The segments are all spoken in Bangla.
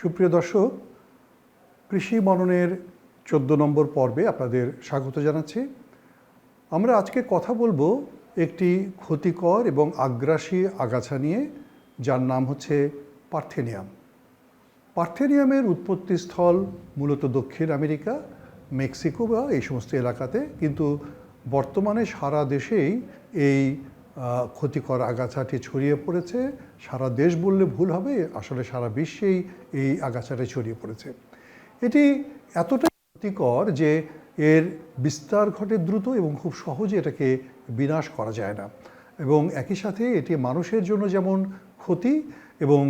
সুপ্রিয় দর্শক, কৃষি মননের চোদ্দ নম্বর পর্বে আপনাদের স্বাগত জানাচ্ছি। আমরা আজকে কথা বলব একটি ক্ষতিকর এবং আগ্রাসী আগাছা নিয়ে, যার নাম হচ্ছে পার্থেনিয়াম। পার্থেনিয়ামের উৎপত্তিস্থল মূলত দক্ষিণ আমেরিকা, মেক্সিকো বা এই সমস্ত এলাকাতে, কিন্তু বর্তমানে সারা দেশেই এই ক্ষতিকর আগাছাটি ছড়িয়ে পড়েছে। সারা দেশ বললে ভুল হবে, আসলে সারা বিশ্বেই এই আগাছাটি ছড়িয়ে পড়েছে। এটি এতটাই ক্ষতিকর যে এর বিস্তার ঘটে দ্রুত এবং খুব সহজে এটাকে বিনাশ করা যায় না। এবং একই সাথে এটি মানুষের জন্য যেমন ক্ষতি এবং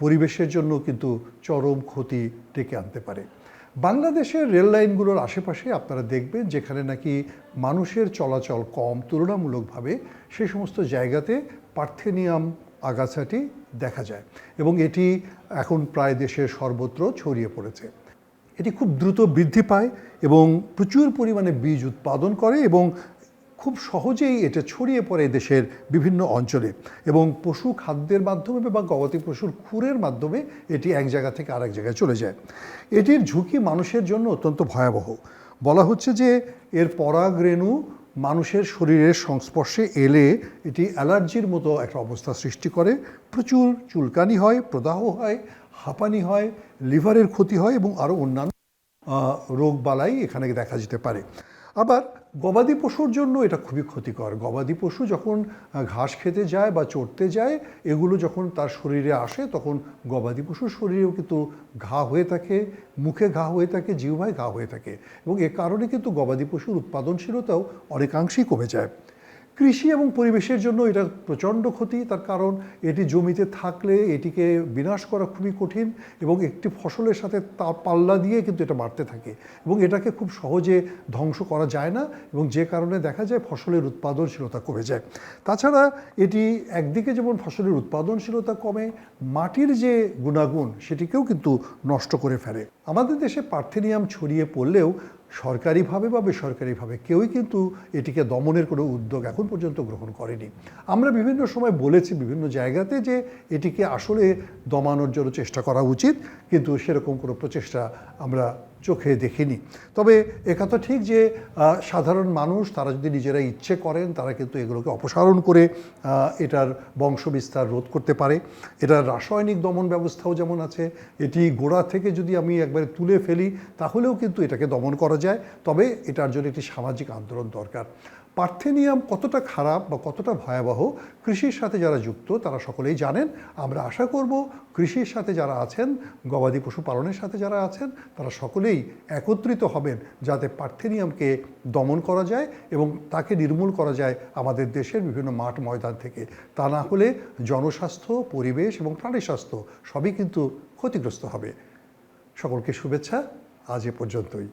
পরিবেশের জন্য কিন্তু চরম ক্ষতি ডেকে আনতে পারে। বাংলাদেশের রেল লাইনগুলোর আশেপাশে আপনারা দেখবেন যেখানে নাকি মানুষের চলাচল কম, তুলনামূলকভাবে সে সমস্ত জায়গাতে পার্থেনিয়াম আগাছাটি দেখা যায় এবং এটি এখন প্রায় দেশের সর্বত্র ছড়িয়ে পড়েছে। এটি খুব দ্রুত বৃদ্ধি পায় এবং প্রচুর পরিমাণে বীজ উৎপাদন করে এবং খুব সহজেই এটা ছড়িয়ে পড়ে দেশের বিভিন্ন অঞ্চলে। এবং পশু খাদ্যের মাধ্যমে বা গবাদি পশুর খুরের মাধ্যমে এটি এক জায়গা থেকে আরেক জায়গায় চলে যায়। এটির ঝুঁকি মানুষের জন্য অত্যন্ত ভয়াবহ। বলা হচ্ছে যে এর পরাগ রেণু মানুষের শরীরের সংস্পর্শে এলে এটি অ্যালার্জির মতো একটা অবস্থা সৃষ্টি করে। প্রচুর চুলকানি হয়, প্রদাহ হয়, হাঁপানি হয়, লিভারের ক্ষতি হয় এবং আরও অন্যান্য রোগবালাই এখানে দেখা যেতে পারে। আবার গবাদি পশুর জন্য এটা খুবই ক্ষতিকর। গবাদি পশু যখন ঘাস খেতে যায় বা চড়তে যায়, এগুলো যখন তার শরীরে আসে, তখন গবাদি পশুর শরীরেও কিন্তু ঘা হয়ে থাকে, মুখে ঘা হয়ে থাকে, জিহ্বায় ঘা হয়ে থাকে। এবং এ কারণে কিন্তু গবাদি পশুর উৎপাদনশীলতাও অনেকাংশেই কমে যায়। কৃষি এবং পরিবেশের জন্য এটা প্রচণ্ড ক্ষতি, তার কারণ এটি জমিতে থাকলে এটিকে বিনাশ করা খুবই কঠিন এবং একটি ফসলের সাথে তা পাল্লা দিয়ে কিন্তু এটা বাড়তে থাকে এবং এটাকে খুব সহজে ধ্বংস করা যায় না এবং যে কারণে দেখা যায় ফসলের উৎপাদনশীলতা কমে যায়। তাছাড়া এটি একদিকে যেমন ফসলের উৎপাদনশীলতা কমে, মাটির যে গুণাগুণ সেটিকেও কিন্তু নষ্ট করে ফেলে। আমাদের দেশে পার্থেনিয়াম ছড়িয়ে পড়লেও সরকারিভাবে বা বেসরকারিভাবে কেউই কিন্তু এটিকে দমনের কোনো উদ্যোগ এখন পর্যন্ত গ্রহণ করেনি। আমরা বিভিন্ন সময় বলেছি বিভিন্ন জায়গাতে যে এটিকে আসলে দমানোর জন্য চেষ্টা করা উচিত, কিন্তু সেরকম কোনো প্রচেষ্টা আমরা চোখে দেখিনি। তবে একথা ঠিক যে সাধারণ মানুষ, তারা যদি নিজেরা ইচ্ছে করেন, তারা কিন্তু এগুলোকে অপসারণ করে এটার বংশবিস্তার রোধ করতে পারে। এটার রাসায়নিক দমন ব্যবস্থাও যেমন আছে, এটি গোড়া থেকে যদি আমি একবারে তুলে ফেলি, তাহলেও কিন্তু এটাকে দমন করা যায়। তবে এটার জন্য একটি সামাজিক আন্দোলন দরকার। পার্থেনিয়াম কতটা খারাপ বা কতটা ভয়াবহ, কৃষির সাথে যারা যুক্ত তারা সকলেই জানেন। আমরা আশা করব কৃষির সাথে যারা আছেন, গবাদি পশু পালনের সাথে যারা আছেন, তারা সকলেই একত্রিত হবেন যাতে পার্থেনিয়ামকে দমন করা যায় এবং তাকে নির্মূল করা যায় আমাদের দেশের বিভিন্ন মাঠ ময়দান থেকে। তা না হলে জনস্বাস্থ্য, পরিবেশ এবং প্রাণী স্বাস্থ্য সবই কিন্তু ক্ষতিগ্রস্ত হবে। সকলকে শুভেচ্ছা, আজ এ পর্যন্তই।